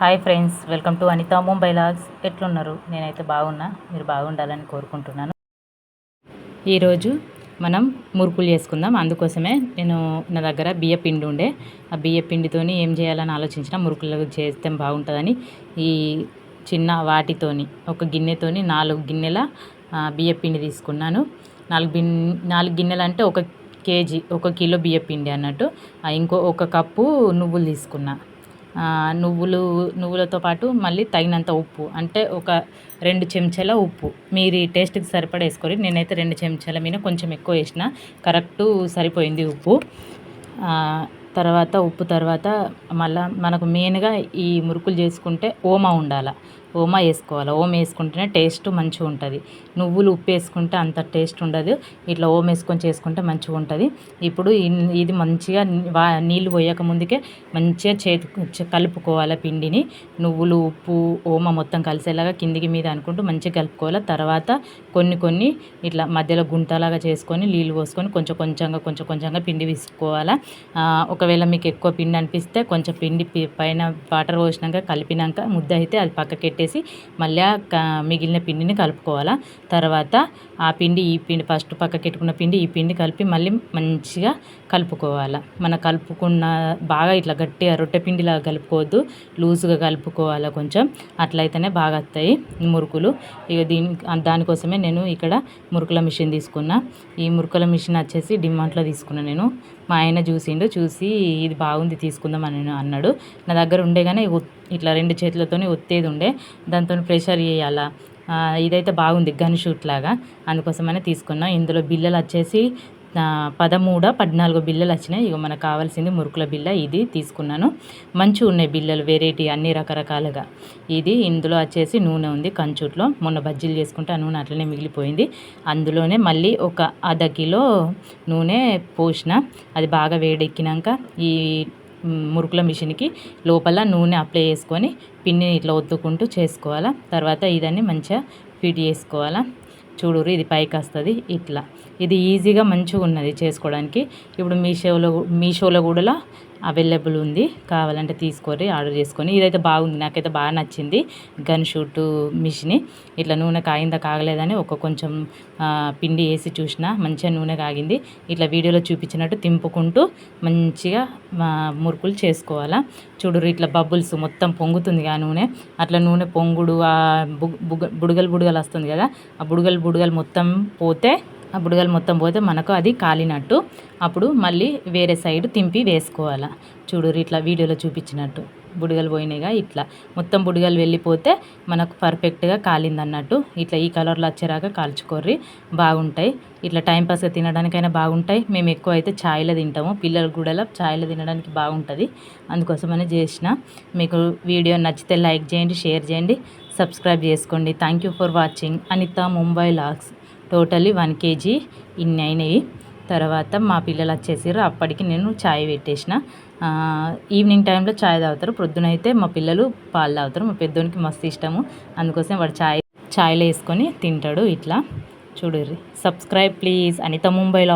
Hi friends welcome to Anita Mumbai logs. ఎట్లున్నారు? నేనైతే బాగున్నా. మీరు బాగుండాలని కోరుకుంటున్నాను. ఈరోజు మనం మురుకులు చేసుకుందాం. అందుకోసమే నేను నా దగ్గర బియ్య పిండి ఉండే. ఆ బియ్య పిండితోని ఏం చేయాలని ఆలోచించిన మురుకులు చేస్తే బాగుంటుందని ఈ చిన్న వాటితోని ఒక గిన్నెతోని నాలుగు గిన్నెల బియ్య పిండి తీసుకున్నాను. నాలుగు బిన్ నాలుగు గిన్నెలు అంటే ఒక కేజీ ఒక కిలో బియ్య పిండి అన్నట్టు. ఇంకో ఒక కప్పు నువ్వులు తీసుకున్నా. నువ్వులు నువ్వులతో పాటు మళ్ళీ తగినంత ఉప్పు. అంటే ఒక రెండు చెంచాల ఉప్పు. మీరు టేస్ట్కి సరిపడా వేసుకోరు నేనైతే రెండు చెంచాల మీద కొంచెం ఎక్కువ వేసిన. కరెక్టు సరిపోయింది ఉప్పు. తర్వాత ఉప్పు తర్వాత మళ్ళీ మనకు మెయిన్గా ఈ మురుకులు చేసుకుంటే ఓమా ఉండాలి. ఓమా వేసుకోవాలి. ఓమ వేసుకుంటేనే టేస్ట్ మంచిగా ఉంటుంది. నువ్వులు ఉప్పు వేసుకుంటే అంత టేస్ట్ ఉండదు. ఇట్లా ఓమ వేసుకొని చేసుకుంటే మంచిగా ఉంటుంది. ఇప్పుడు ఇది మంచిగా నీళ్ళు పోయక ముందుకే మంచిగా చేతి కలుపుకోవాలి పిండిని. నువ్వులు ఉప్పు ఓమ మొత్తం కలిసేలాగా కిందికి మీద అనుకుంటూ మంచిగా కలుపుకోవాలి. తర్వాత కొన్ని కొన్ని ఇట్లా మధ్యలో గుంటలాగా చేసుకొని నీళ్ళు పోసుకొని కొంచెం కొంచెంగా కొంచెం కొంచెంగా పిండి విసుకోవాలి ఒకవేళ మీకు ఎక్కువ పిండి అనిపిస్తే కొంచెం పిండి పైన వాటర్ పోసినాక కలిపినాక ముద్ద అయితే అది పక్కకి పెట్టేసి మళ్ళీ మిగిలిన పిండిని కలుపుకోవాలా. తర్వాత ఆ పిండి ఈ పిండి ఫస్ట్ పక్కకెట్టుకున్న పిండి ఈ పిండి కలిపి మళ్ళీ మంచిగా కలుపుకోవాలి. మన కలుపుకున్న బాగా ఇట్లా గట్టిగా రొట్టె పిండిలాగా కలుపుకోవద్దు. లూజుగా కలుపుకోవాలి కొంచెం. అట్లయితేనే బాగా వస్తాయి మురుకులు. ఇక దీని దానికోసమే నేను ఇక్కడ మురుకుల మిషన్ తీసుకున్నా. ఈ మురుకుల మిషన్ వచ్చేసి డిమాంట్లో తీసుకున్నా నేను. మా ఆయన చూసిండు చూసి ఇది బాగుంది తీసుకుందాం అని అన్నాడు. నా దగ్గర ఉండే కానీ ఇట్లా రెండు చేతులతోనే ఒత్తేది ఉండే. దాంతో ప్రెషర్ చేయాలా. ఇదైతే బాగుంది గన్ షూట్ లాగా. అందుకోసమనే తీసుకున్నాం. ఇందులో బిల్లలు వచ్చేసి పదమూడ పద్నాలుగు బిల్లలు వచ్చినాయి ఇక మనకు కావాల్సింది మురుకుల బిల్ల ఇది తీసుకున్నాను. మంచిగా ఉన్నాయి బిల్లలు వెరైటీ అన్ని రకరకాలుగా. ఇది ఇందులో వచ్చేసి నూనె ఉంది కంచూట్లో. మొన్న బజ్జీలు చేసుకుంటే ఆ నూనె అట్లనే మిగిలిపోయింది. అందులోనే మళ్ళీ ఒక అర్ధ కిలో నూనె పోసిన. అది బాగా వేడెక్కినాక ఈ మురుకుల మిషన్కి లోపల నూనె అప్లై చేసుకొని పిండిని ఇట్లా ఒత్తుకుంటూ చేసుకోవాలా. తర్వాత ఇదన్నీ మంచిగా ఫిట్ చేసుకోవాలా. చూడురు ఇది పైకి వస్తుంది ఇట్లా. ఇది ఈజీగా మంచిగా ఉన్నది చేసుకోవడానికి. ఇప్పుడు మీషోలో మీషోలో కూడా అవైలబుల్ ఉంది. కావాలంటే తీసుకొని ఆర్డర్ చేసుకొని. ఇదైతే బాగుంది. నాకైతే బాగా నచ్చింది. Gun shoot mission. ఇట్లా నూనె కాగిందా కాగలేదని ఒక కొంచెం పిండి వేసి చూసిన మంచిగా నూనె కాగింది. ఇట్లా వీడియోలో చూపించినట్టు తింపుకుంటూ మంచిగా మురుకులు చేసుకోవాలా. చూడు ఇట్లా బబుల్స్ మొత్తం పొంగుతుంది ఆ నూనె. అట్లా నూనె పొంగుడు ఆ బుడగలు బుడగలు వస్తుంది కదా. ఆ బుడగలు బుడగలు మొత్తం పోతే ఆ బుడగలు మొత్తం పోతే మనకు అది కాలినట్టు. అప్పుడు మళ్ళీ వేరే సైడ్ తింపి వేసుకోవాలి. చూడు ఇట్లా వీడియోలో చూపించినట్టు. బుడగలు పోయినాయిగా ఇట్లా. మొత్తం బుడగలు వెళ్ళిపోతే మనకు పర్ఫెక్ట్గా కాలిందన్నట్టు. ఇట్లా ఈ కలర్లో వచ్చేరాక కాల్చుకోర్రి. బాగుంటాయి. ఇట్లా టైంపాస్గా తినడానికైనా బాగుంటాయి. మేము ఎక్కువ అయితే ఛాయ్లో తింటాము. పిల్లలు కూడా ఛాయ్లో తినడానికి బాగుంటుంది. అందుకోసమని చేసిన. మీకు వీడియో నచ్చితే లైక్ చేయండి షేర్ చేయండి సబ్స్క్రైబ్ చేసుకోండి. Thank you for watching. Anita Mumbai logs. Totally one KG ఇన్ని అయినాయి. తర్వాత మా పిల్లలు వచ్చేసారు అప్పటికి నేను ఛాయ్ పెట్టేసిన. ఈవినింగ్ టైంలో ఛాయ్ తాగుతారు. పొద్దునైతే మా పిల్లలు పాలు తాగుతారు. మా పెద్దోనికి మస్తు ఇష్టము. అందుకోసం వాడు ఛాయ్ ఛాయ్లో వేసుకొని తింటాడు ఇట్లా. చూడర్రి. Subscribe please. అనిత ముంబైలో